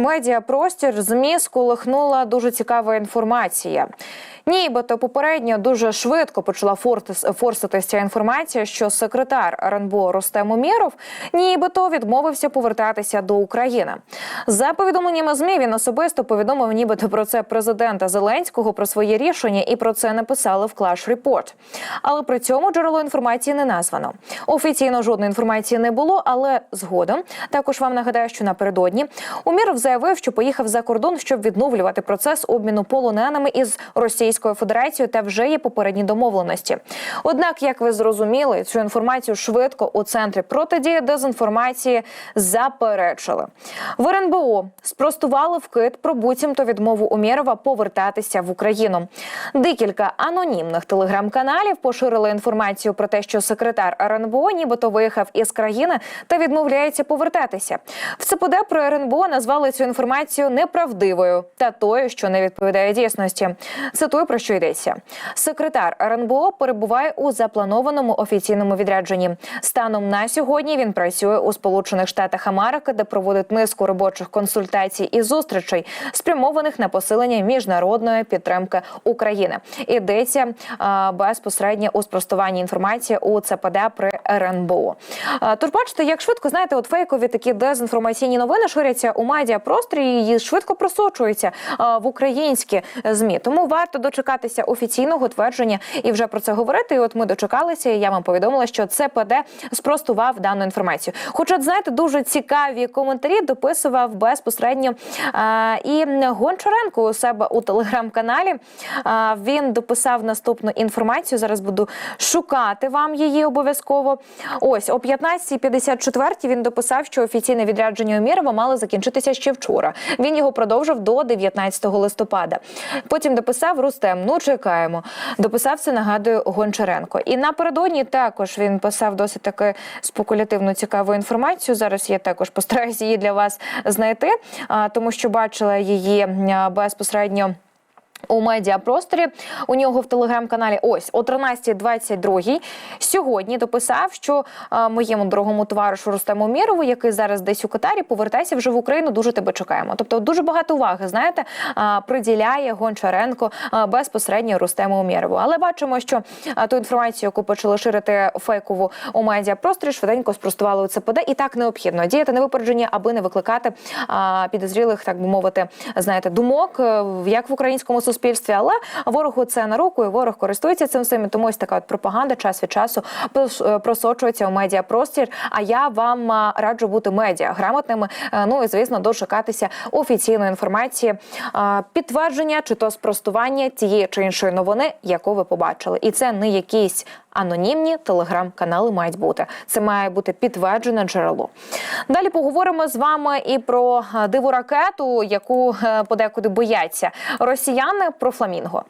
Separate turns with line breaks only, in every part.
Медіапростір ЗМІ сколихнула дуже цікава інформація. Нібито попередньо дуже швидко почала форситись інформація, що секретар РНБО Ростем Умєров нібито відмовився повертатися до України. За повідомленнями ЗМІ він особисто повідомив нібито про це президента Зеленського про своє рішення, і про це написали в Clash Report. Але при цьому джерело інформації не названо. Офіційно жодної інформації не було, але згодом також вам нагадаю, що напередодні Уміров заявив, що поїхав за кордон, щоб відновлювати процес обміну полоненими із Російською Федерацією, та вже є попередні домовленості. Однак, як ви зрозуміли, цю інформацію швидко у центрі протидії дезінформації заперечили. В РНБО спростували вкид про буцімто відмову Умєрова повертатися в Україну. Декілька анонімних телеграм-каналів поширили інформацію про те, що секретар РНБО нібито виїхав із країни та відмовляється повертатися. В ЦПД про РНБО назвали цю інформацію неправдивою та тою, що не відповідає дійсності. Цитую про що йдеться. Секретар РНБО перебуває у запланованому офіційному відрядженні. Станом на сьогодні він працює у Сполучених Штатах Америки, де проводить низку робочих консультацій і зустрічей, спрямованих на посилення міжнародної підтримки України. Йдеться а, безпосередньо у спростуванні інформації у ЦПД при РНБО. А, Тож бачите, як швидко знаєте, от фейкові такі дезінформаційні новини ширяться у медіапросторі і швидко просочуються а, в українські змі. Тому варто дочекатися офіційного твердження і вже про це говорити. І от ми дочекалися. і Я вам повідомила, що ЦПД спростував дану інформацію. Хоча знаєте, дуже цікаві коментарі дописував безпосередньо а, і Гончаренко у себе у телеграм-каналі. А, він дописав наступну інформацію. Зараз буду шукати вам її обов'язково. Ось о 15.54 він дописав, що офіційне відрядження Умірова мало закінчитися ще вчора. Він його продовжив до 19 листопада. Потім дописав Рустем. Ну чекаємо. Дописав це, нагадую, Гончаренко. І напередодні також він писав досить таки спекулятивну цікаву інформацію. Зараз я також постараюся її для вас знайти, тому що бачила її безпосередньо. У медіапросторі у нього в телеграм-каналі ось о 13.22 сьогодні дописав, що а, моєму дорогому товаришу Рустему Мірову, який зараз десь у Катарі, повертайся вже в Україну. Дуже тебе чекаємо. Тобто дуже багато уваги, знаєте, а, приділяє Гончаренко а, безпосередньо Рустему Умєрову. Але бачимо, що а, ту інформацію, яку почали ширити фейкову у медіапросторі, швиденько спростували у ЦПД, і так необхідно діяти на випередження, аби не викликати а, підозрілих, так би мовити, знаєте, думок е, як в українському суспільстві, але ворогу це на руку, і ворог користується цим всім. Тому ось така от пропаганда час від часу е, просочується у медіапростір. А я вам раджу бути медіа грамотними. е, Ну і звісно, дочекатися офіційної інформації, підтвердження чи то спростування тієї чи іншої новини, яку ви побачили, і це не якісь. Анонімні телеграм-канали мають бути. Це має бути підтверджене джерело. Далі поговоримо з вами і про е, диву ракету, яку е, подекуди бояться росіяни про фламінго.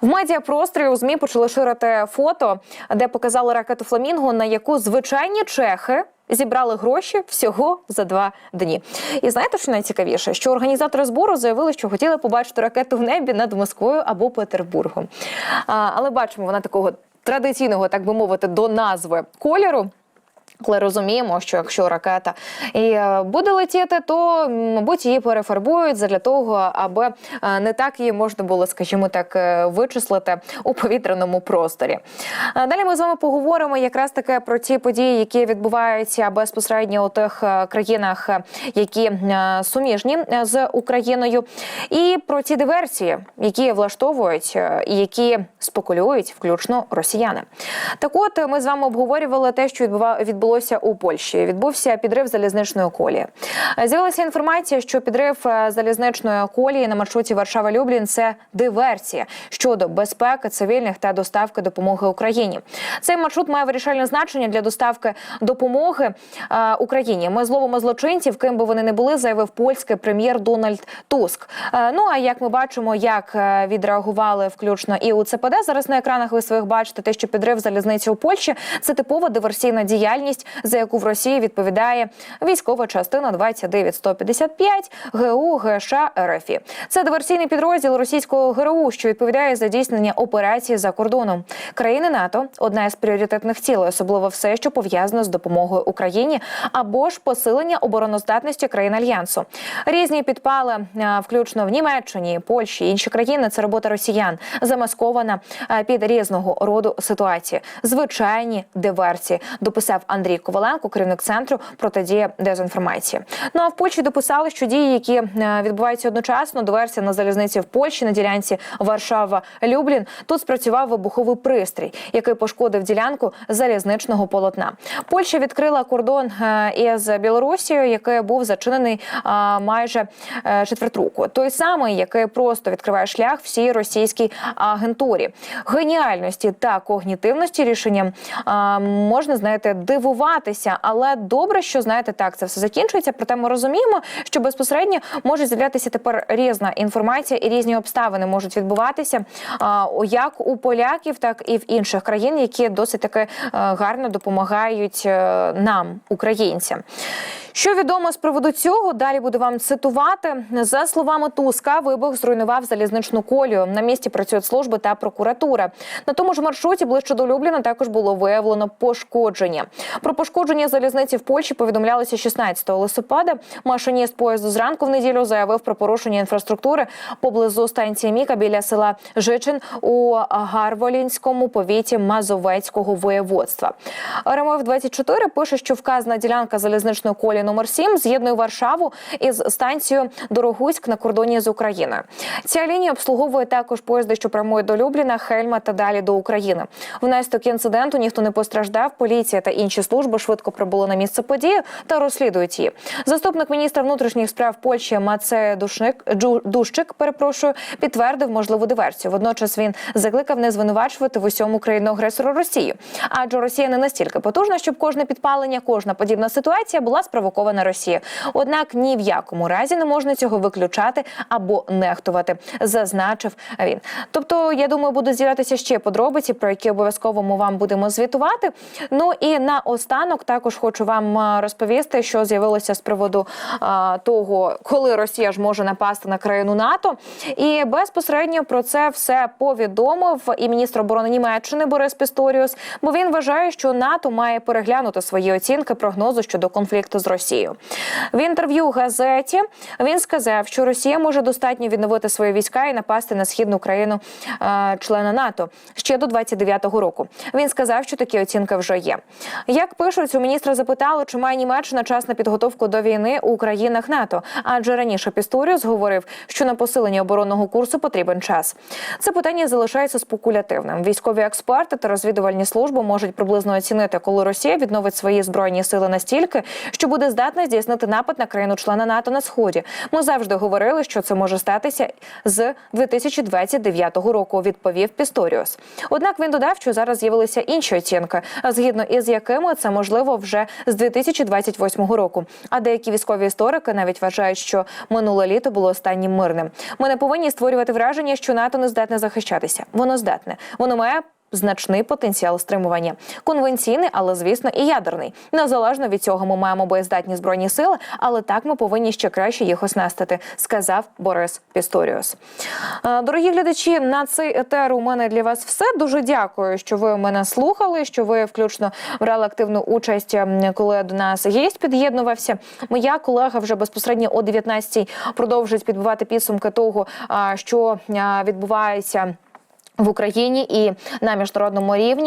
В медіапросторі у змі почали ширити фото, де показали ракету Фламінго, на яку звичайні чехи. Зібрали гроші всього за два дні. І знаєте, що найцікавіше? Що організатори збору заявили, що хотіли побачити ракету в небі над Москвою або Петербургом. А, але бачимо, вона такого традиційного, так би мовити, до назви кольору. Але розуміємо, що якщо ракета і е, буде летіти, то мабуть її перефарбують для того, аби е, не так її можна було, скажімо так, е, вичислити у повітряному просторі. Далі ми з вами поговоримо якраз таки про ті події, які відбуваються безпосередньо у тих країнах, які суміжні з Україною, і про ті диверсії, які влаштовують і які спекулюють, включно росіяни. Так, от ми з вами обговорювали те, що відбува- відбулося у Польщі. Відбувся підрив залізничної колії. З'явилася інформація, що підрив е, залізничної колії на маршруті Варшава-Люблін це диверсія щодо безпеки цивільних та доставки допомоги Україні. Цей маршрут має вирішальне значення для доставки допомоги е, Україні. Ми зловимо злочинців, ким би вони не були, заявив польський прем'єр Дональд Туск. Е, Ну а як ми бачимо, як відреагували включно і у ЦПД. Зараз на екранах ви своїх бачите те, що підрив залізниці у Польщі це типова диверсійна діяльність діяльність, за яку в Росії відповідає військова частина 29155 ГУ ГШ РФІ. Це диверсійний підрозділ російського ГРУ, що відповідає за здійснення операції за кордоном. Країни НАТО одна із пріоритетних цілей, особливо все, що пов'язано з допомогою Україні, або ж посилення обороноздатності країн альянсу. Різні підпали, е, включно в Німеччині, Польщі, інші країни. Це робота росіян, замаскована е, під різного роду ситуації. Звичайні диверсії, дописав Андрій Коваленко, керівник центру протидії дезінформації. Ну а в Польщі дописали, що дії, які е, відбуваються одночасно, диверсія на залізниці в Польщі на ділянці Варшава-Люблін. Тут спрацював вибуховий пристрій, який пошкодив ділянку залізничного полотна. Польща відкрила кордон е, із Білорусією, який був зачинений е, майже четверть року. Той самий, який просто відкриває шлях всій російській агентурі. Геніальності та когнітивності рішенням е, можна знаєте дивуватися, але добре, що знаєте, так це все закінчується. Проте ми розуміємо, що безпосередньо може з'являтися тепер різна інформація і різні обставини можуть відбуватися як у поляків, так і в інших країн, які досить таки е, гарно допомагають е, нам, українцям. Що відомо з приводу цього? Далі буду вам цитувати за словами Туска. Вибух зруйнував залізничну колію. На місці працюють служби та прокуратура. На тому ж маршруті ближче до Любліна також було виявлено пошкодження. Про пошкодження залізниці в Польщі повідомлялося 16 листопада. Машиніст поїзду зранку в неділю заявив про порушення інфраструктури поблизу станції Міка біля села Жичин у Гарволінському повіті Мазовецького воєводства. РМФ 24 пише, що вказана ділянка залізничної колії номер 7 з'єднує Варшаву із станцією Дорогуськ на кордоні з Україною. Ця лінія обслуговує також поїзди, що прямують до Любліна, Хельма та далі до України. Внаслідок інциденту ніхто не постраждав. Поліція та інші служби швидко прибули на місце події та розслідують її. Заступник міністра внутрішніх справ Польщі Маце Душник Дущик, перепрошую, підтвердив можливу диверсію. Водночас він закликав не звинувачувати в усьому країну агресора Росію. Адже Росія не настільки потужна, щоб кожне підпалення, кожна подібна ситуація була спровокована Росією. Однак ні в якому разі не можна цього виключати або нехтувати, зазначив він. Тобто, я думаю, будуть з'являтися ще подробиці, про які обов'язково ми вам будемо звітувати. Ну і на останок також хочу вам розповісти, що з'явилося з приводу а, того, коли Росія ж може напасти на країну НАТО. І безпосередньо про це все повідомив і міністр оборони Німеччини Борис Пісторіус, бо він вважає, що НАТО має переглянути свої оцінки прогнозу щодо конфлікту з Росією. В інтерв'ю газеті він сказав, що Росія може достатньо відновити свої війська і напасти на східну країну е, члена НАТО ще до 29-го року. Він сказав, що такі оцінки вже є. Як пишуть, у міністра запитали, чи має Німеччина час на підготовку до війни у країнах НАТО. Адже раніше Пісторіус говорив, що на посилення оборонного курсу потрібен час. Це питання залишається спекулятивним. Військові експерти та розвідувальні служби можуть приблизно оцінити, коли Росія відновить свої збройні сили настільки, що буде здатна здійснити напад на країну-члена НАТО на сході. Ми завжди говорили, що це може статися з 2029 року. Відповів Пісторіус. Однак він додав, що зараз з'явилися інші оцінки, згідно із якими це можливо вже з 2028 року. А деякі військові історики навіть вважають, що минуле літо було останнім мирним. Ми не повинні створювати враження, що НАТО не здатне захищатися. Воно здатне. Воно має значний потенціал стримування. Конвенційний, але звісно, і ядерний. Незалежно від цього, ми маємо боєздатні збройні сили, але так ми повинні ще краще їх оснастити, сказав Борис Пісторіус. Е, Дорогі глядачі, на цей етер у мене для вас все. Дуже дякую, що ви мене слухали, що ви включно брали активну участь, коли до нас гість під'єднувався. Моя колега вже безпосередньо о 19-й продовжить підбивати підсумки того, що відбувається в Україні і на міжнародному рівні.